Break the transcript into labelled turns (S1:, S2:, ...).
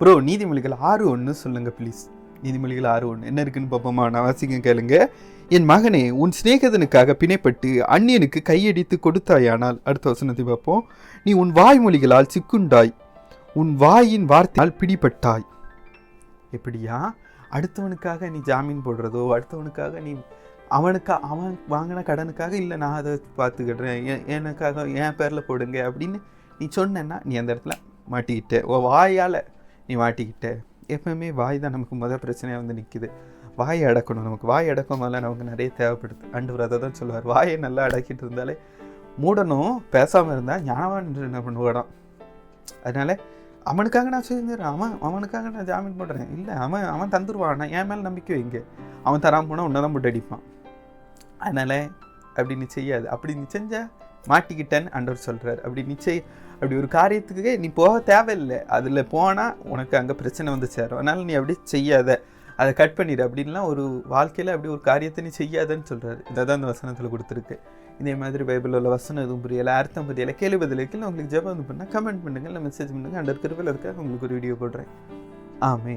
S1: Bro நீதிமொழிகள் ஆறு ஒன்று சொல்லுங்க ப்ளீஸ் நீதிமொழிகள் ஆறு ஒன்று என்ன இருக்குன்னு பார்ப்போமா? நான் வாசிக்க கேளுங்க. என் மகனே உன் சிநேகிதனுக்காக பிணைப்பட்டு அந்நியனுக்கு கையடித்து கொடுத்தாயானால் அடுத்த வசனத்தை பார்ப்போம். நீ உன் வாய்மொழிகளால் சிக்குண்டாய் உன் வாயின் வார்த்தையால் பிடிபட்டாய். எப்படியா? அடுத்தவனுக்காக நீ ஜாமீன் போடுறதோ அடுத்தவனுக்காக நீ அவனுக்காக அவன் வாங்கின கடனுக்காக இல்லை நான் அதை பார்த்துக்கிடுறேன். எனக்காக என் பேரில் போடுங்க அப்படின்னு நீ சொன்னேன்னா நீ அந்த இடத்துல மாட்டிக்கிட்ட. ஓ வாயால் நீ மாட்டிக்கிட்ட எப்பவுமே வாய் தான் நமக்கு முதல் பிரச்சனையாக வந்து நிற்கிது வாயை அடக்கணும் நமக்கு. வாய் அடக்கம் முதல்ல நமக்கு நிறைய தேவைப்படுது. அண்டு அதை தான் சொல்லுவார். வாயை நல்லா அடக்கிட்டு இருந்தாலே மூடனும் பேசாமல் இருந்தால் ஞானவான் என்று என்ன பண்ணுவாடாம் அதனால அவனுக்காக நான் செஞ்சுறேன் அவன் அவனுக்காக நான் ஜாமீன் போடுறேன். இல்லை அவன் அவன் தந்துருவான். நான் என் மேலே நம்பிக்கை வைங்க அவன் தராமல் போனால் உன்னை தான் போட்டு அடிப்பான். அதனால் அப்படி நீ செய்யாது. அப்படி நீ செஞ்சால் மாட்டிக்கிட்டேன்னு ஆண்டவர் சொல்கிறார் அப்படி நீ செய் அப்படி ஒரு காரியத்துக்கு நீ போக தேவையில்லை. அதில் போனால் உனக்கு அங்கே பிரச்சனை வந்து சேரும். அதனால் நீ அப்படி செய்யாத. அதை கட் பண்ணிடு அப்படின்லாம் ஒரு வாழ்க்கையில் அப்படி ஒரு காரியத்தை நீ செய்யாதன்னு சொல்கிறாரு இதை தான் அந்த வசனத்தில் கொடுத்துருக்கு. இதே மாதிரி பைபிளில் உள்ள வசனம் எதுவும் புரியலை அர்த்தம் புரியலை கேள்வி பதிலுக்கு உங்களுக்கு ஜெபம் வந்து பண்ணால் கமெண்ட் பண்ணுங்கள் இல்லை மெசேஜ் பண்ணுங்கள் அண்டர் கிருப்பில் இருக்க உங்களுக்கு ஒரு வீடியோ போடுறேன். ஆமே